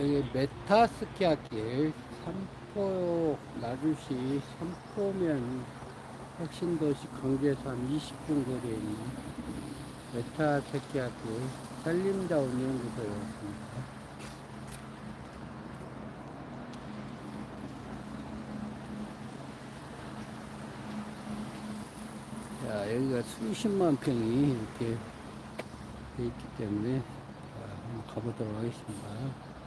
여기 메타스키아길 삼포 나주시 삼포면 혁신도시 강제산 20분 거리에 있는 메타스키아길 산림자원 연구소에 왔습니다. 자, 여기가 수십만 평이 이렇게 돼 있기 때문에 자, 한번 가보도록 하겠습니다.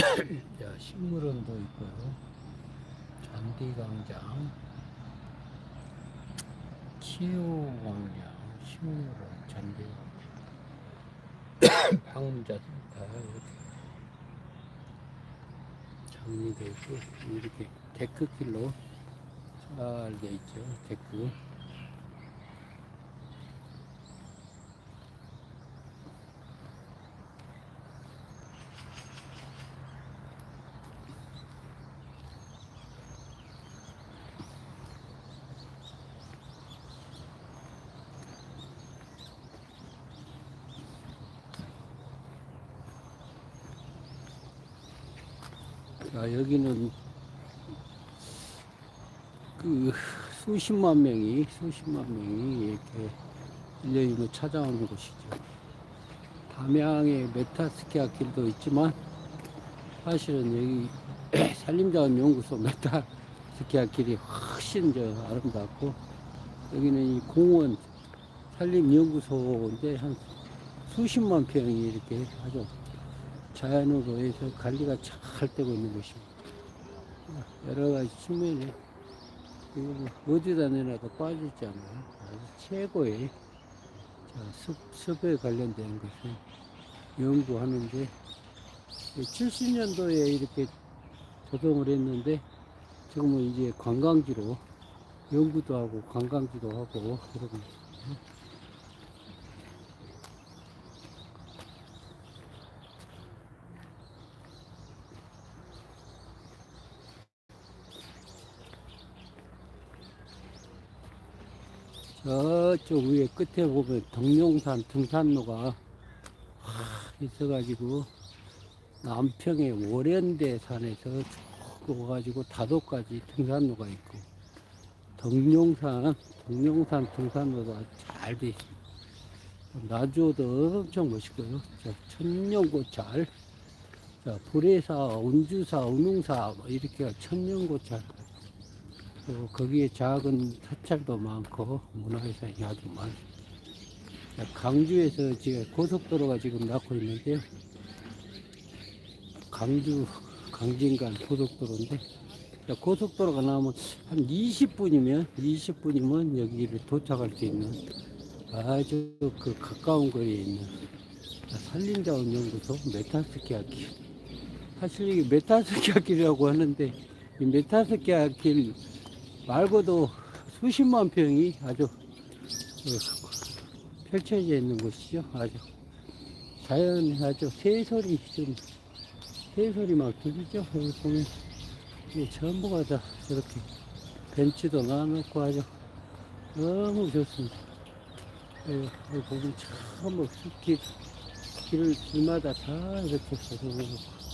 자, 식물원도 있고요. 잔디광장, 치유광장, 식물원, 잔디광장, 방문자센터 이렇게 정리되어 있고 이렇게 데크길로 잘 되어 있죠. 데크. 자, 여기는 그 수십만 명이, 수십만 명이 이렇게 일요일로 찾아오는 곳이죠. 담양의 메타스키아 길도 있지만 사실은 여기 산림자원 연구소 메타스키아 길이 훨씬 저 아름답고 여기는 이 공원 산림연구소인데 한 수십만 평이 이렇게 아주 자연으로 해서 관리가 잘 되고 있는 곳입니다. 여러 가지 뭐 어디다 내놔도 빠지지 않아요. 아주 최고의 자, 습, 습에 관련된 것을 연구하는데 70년도에 이렇게 조성을 했는데 지금은 이제 관광지로 연구도 하고 관광지도 하고 그러고 있습니다. 저쪽 위에 끝에 보면 덕룡산 등산로가 있어가지고 남평의 월연대 산에서 쭉 와가지고 다도까지 등산로가 있고 덕룡산 덕룡산 등산로도 아주 잘돼 있습니다. 나주도 엄청 멋있고요. 자, 천년고찰, 자, 불회사, 운주사, 운웅사 뭐 이렇게 천년고찰 또 거기에 작은 사찰도 많고 문화유산이 아주. 자, 강주에서 지금 고속도로가 지금 낳고 있는데요. 강주 강진간 고속도로인데 자, 고속도로가 나오면 한 20분이면 20분이면 여기를 도착할 수 있는 아주 그 가까운 거리에 있는 산림자원 연구소 메타스키아 길. 사실 이게 메타스키아 길이라고 하는데 이 메타스키아 길 말고도 수십만 평이 아주 어, 펼쳐져 있는 곳이죠. 아주 자연 아주 새소리 좀 새소리 막 들리죠. 여기 보면 전부가 다 저렇게 벤치도 놔놓고 아주 너무 좋습니다. 여기, 여기 보면 전부 길을 길마다 다 이렇게 조성해놓고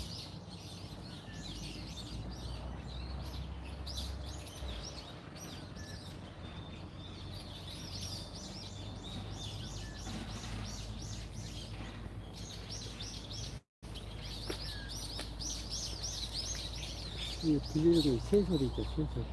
이 들리는 게 새소리죠, 새소리.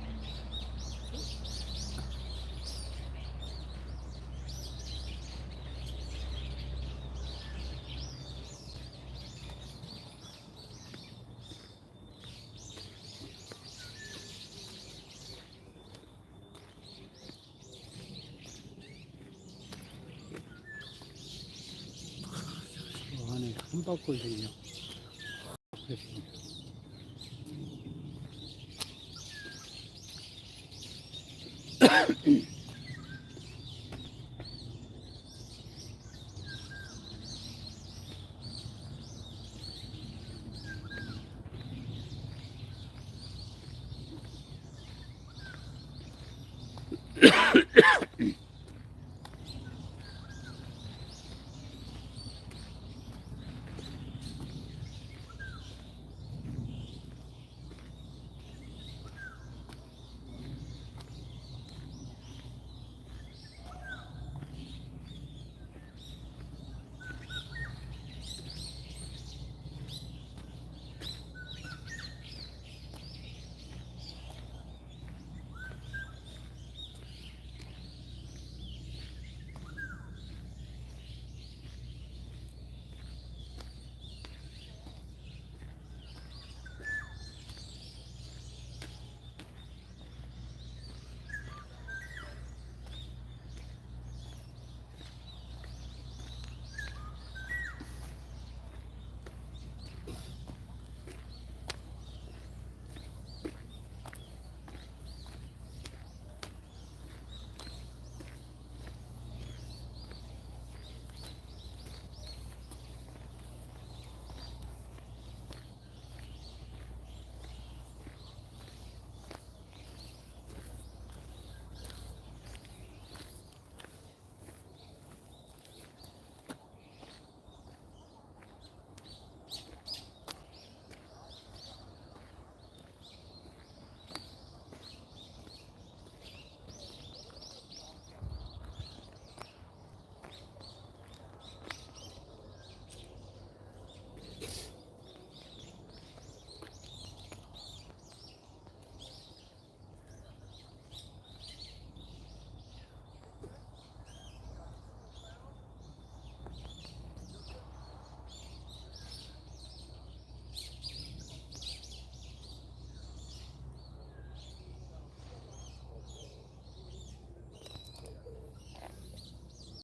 저 안에 한 바퀴 그렇습니다. Yeah.